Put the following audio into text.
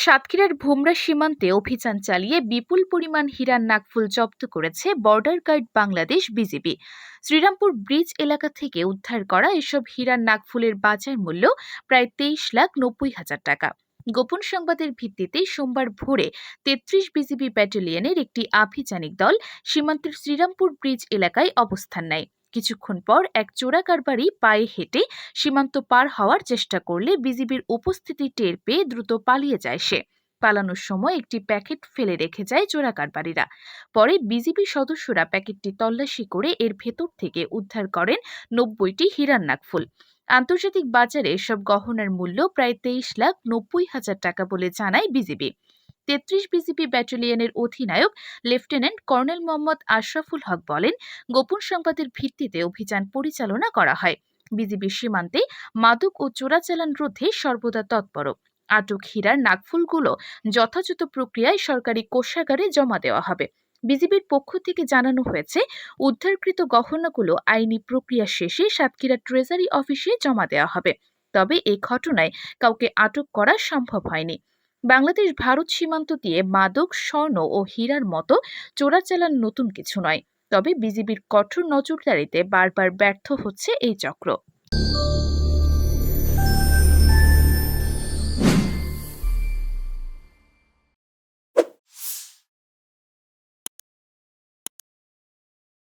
সাতক্ষীরার ভোমরা সীমান্তে অভিযান চালিয়ে বিপুল পরিমাণ হীরার নাকফুল জব্দ করেছে border guard Bangladesh BGB. Srirampur bridge এলাকা থেকে উদ্ধার করা এসব হীরার নাকফুলের বাজার মূল্য প্রায় তেইশ লাখ নব্বই হাজার টাকা। গোপন সংবাদের ভিত্তিতে সোমবার ভোরে তেত্রিশ বিজিবি ব্যাটালিয়নের একটি আভিযানিক দল সীমান্তের শ্রীরামপুর ব্রিজ এলাকায় অবস্থান নেয়। কিছুক্ষণ পর এক চোরা কারবারি পায়ে হেঁটে সীমান্ত পার হওয়ার চেষ্টা করলে বিজিবির উপস্থিতি টের পেয়ে দ্রুত পালিয়ে যায় সে। পালানোর সময় একটি প্যাকেট ফেলে রেখে যায় চোরা কারবারিরা। পরে বিজিবি সদস্যরা প্যাকেটটি তল্লাশি করে এর ভেতর থেকে উদ্ধার করেন নব্বইটি হীরার নাকফুল আন্তর্জাতিক বাজারে সব গহনার মূল্য প্রায় তেইশ লাখ নব্বই হাজার টাকা বলে জানায় বিজিবি। তেত্রিশ বিজিবি ব্যাটালিয়নের অধিনায়ক লেফটেন্যান্ট কর্নেল মোহাম্মদ আশরাফুল হক বলেন, গোপন সংবাদের ভিত্তিতে অভিযান পরিচালনা করা হয়। বিজিবি সীমান্তে মাদক ও চোরাচালান রোধে সর্বদা তৎপর। আটক হীরার নাকফুলগুলো যথাযথ প্রক্রিয়ায় সরকারি কোষাগারে জমা দেওয়া হবে। বিজিবির পক্ষ থেকে জানানো হয়েছে, উদ্ধারকৃত গহনাগুলো আইনি প্রক্রিয়া শেষে সাতক্ষীরা ট্রেজারি অফিসে জমা দেওয়া হবে। তবে এই ঘটনায় কাউকে আটক করা সম্ভব হয়নি। বাংলাদেশ ভারত সীমান্ত দিয়ে মাদক, স্বর্ণ ও হীরার মতো চোরাচালান নতুন কিছু নয়। তবে বিজিবির কঠোর নজরদারিতে বারবার ব্যর্থ হচ্ছে এই চক্র।